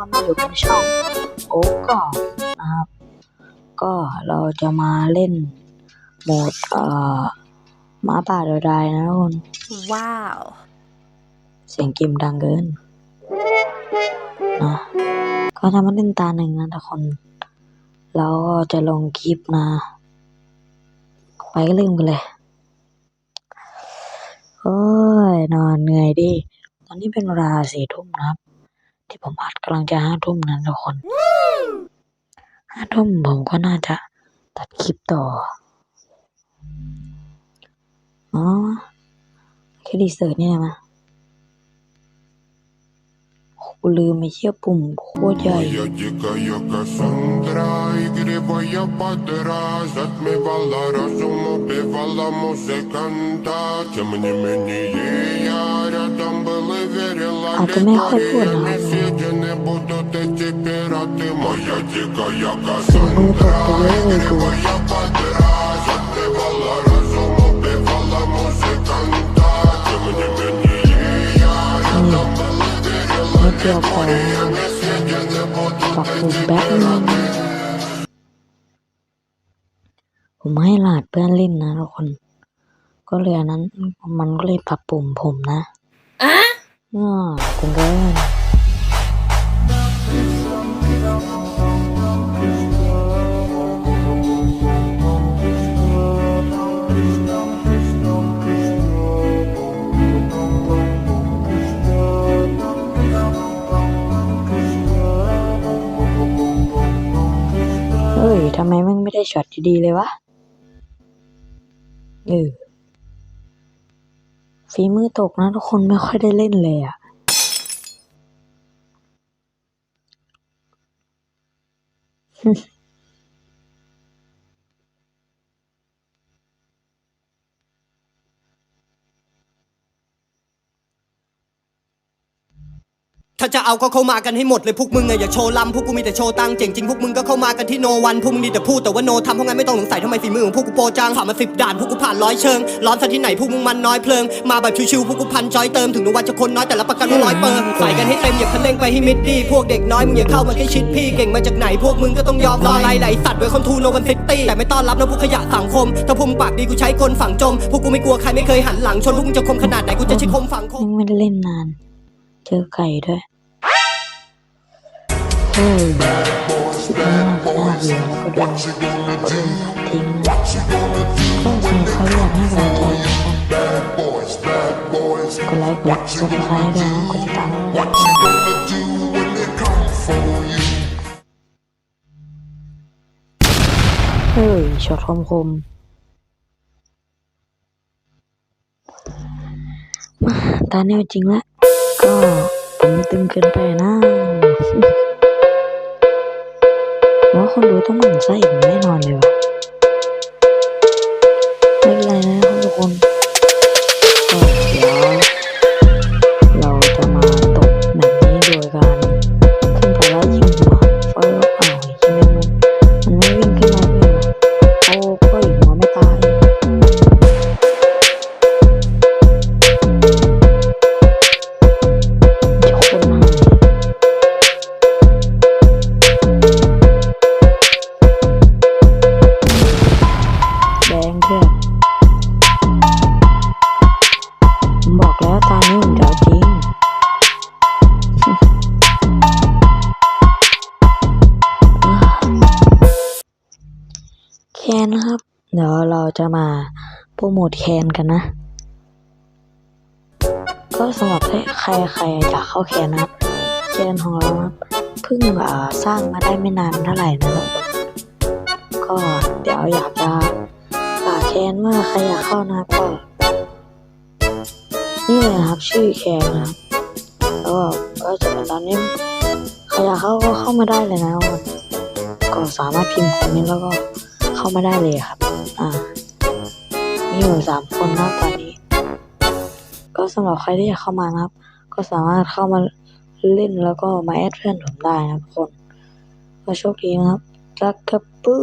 ก็มาอยู่ในช่องโอ๊กก่อนนะครับ ก็เราจะมาเล่นโหมดเอ่อหมาป่าเดียวดายนะทุกคน Wow. เสียงเกมดังเกินนะก็จะมาเล่นตาหนึ่งนะทุกคน แล้วก็จะลงคลิปนะ ไปก็ลืมกันเลยโอ้ยนอนเหนื่อยดิ ตอนนี้เป็นเวลาสี่ทุ่มนะครับ ที่ผมอัดกำลังจะห้าทุ่มนะทุกคนห้าทุ่มผมก็น่าจะตัดคลิปต่อ อ๋อแค่ดีเซิร์ตนี่นะมาโหกูลืมไม่เชี่ยปุ่มโคตรใหญ่ Боя падера затмевала разум, убивала музыканта Тем не менее я рядом был и верила а Лекариями съедены будут эти пираты Моя дикая Кассандра Боя падера затмевала разум, убивала музыканта Тем не менее я рядом был и верила Лекариями съедены будут эти пираты ผมให้หลาดเพื่อนเล่นนะทุกคน ก็เลยอันนั้นมันก็เลยปรับปุ่มผมนะอะอ่าเกินเฮ้ยทำไมมึงไม่ได้ช็อตดีๆเลยวะ เออฝีมือตกนะทุกคนไม่ค่อยได้เล่นเลยอะ ถ้าจะเอาก็เข้ามากันให้หมดเลยพวกมึงอะอย่าโชว์ลำพวกกูมีแต่โชว์ตังเจ๋งจริงพวกมึงก็เข้ามากันที่โนวันพวกมึงดีแต่พูดแต่ว่าโนทำเพราะงั้นไม่ต้องสงสัยทำไมฝีมือของพวกกูโปรจังผ่านมาสิบด่านพวกกูผ่านร้อยเชิงร้อนซะที่ไหนพวกมึงมันน้อยเพลิงมาแบบชิวๆพวกกูพันจอยเติมถึงโนวันจะคนน้อยแต่ละประกันว่าร้อยเปิงใส่กันให้เต็มอย่าคันเร่งไปให้มิดดีพวกเด็กน้อยมึงอย่าเข้ามาใกล้ชิดพี่เก่งมาจากไหนพวกมึงก็ต้องยอมรอไล่ไหลสัตว์ไว้คอนทูโนวันซิตี้แต่ไม่ต้อนรับนะพวกขยะสังคม ถ้าพวกมึงปากดีกูใช้กลฝังจมพวกกูไม่กลัวใครไม่เคยหันหลังชนพวกมึงจะคมขนาดไหนกูจะช้คมฝังคมไม่ได้เล่นนาน เจอไก่ด้วย เฮ้ยสิบห้าห้าเดียวแล้วก็โดนโดนตัดทิ้งก็ใครเขาอยากให้กำลังใจกันกดไลค์กดซับสไครต์ด้วยนะกดติดตามเฮ้ยช็อตคมคมมาตาแนวจริงละก็ผมตึงเกินไปนะ คนดูต้องหมั่นไส้ผมแน่นอนเลยว่ะ นนะครับ เดี๋ยวเราจะมาโปรโมทแคนกันนะ ก็สำหรับใครใครอยากเข้าแคนนะครับ แคนของเราครับเพิ่งสร้างมาได้ไม่นานเท่าไหร่นะครับ ก็เดี๋ยวอยากจะฝากแคนว่าใครอยากเข้านะก็นี่เลยครับชื่อแคนนะครับแล้วก็จะเป็นตอนนี้ใครอยากเข้าก็เข้ามาได้เลยนะก็สามารถพิมพ์คอมเมนต์แล้วก็ เข้ามาได้เลยครับ อ่า มีอยู่สามคนนะตอนนี้ ก็สำหรับใครที่อยากเข้ามานะครับ ก็สามารถเข้ามาเล่นแล้วก็มาแอดเพื่อนผมได้นะทุกคน ก็โชคดีนะครับจักกระปู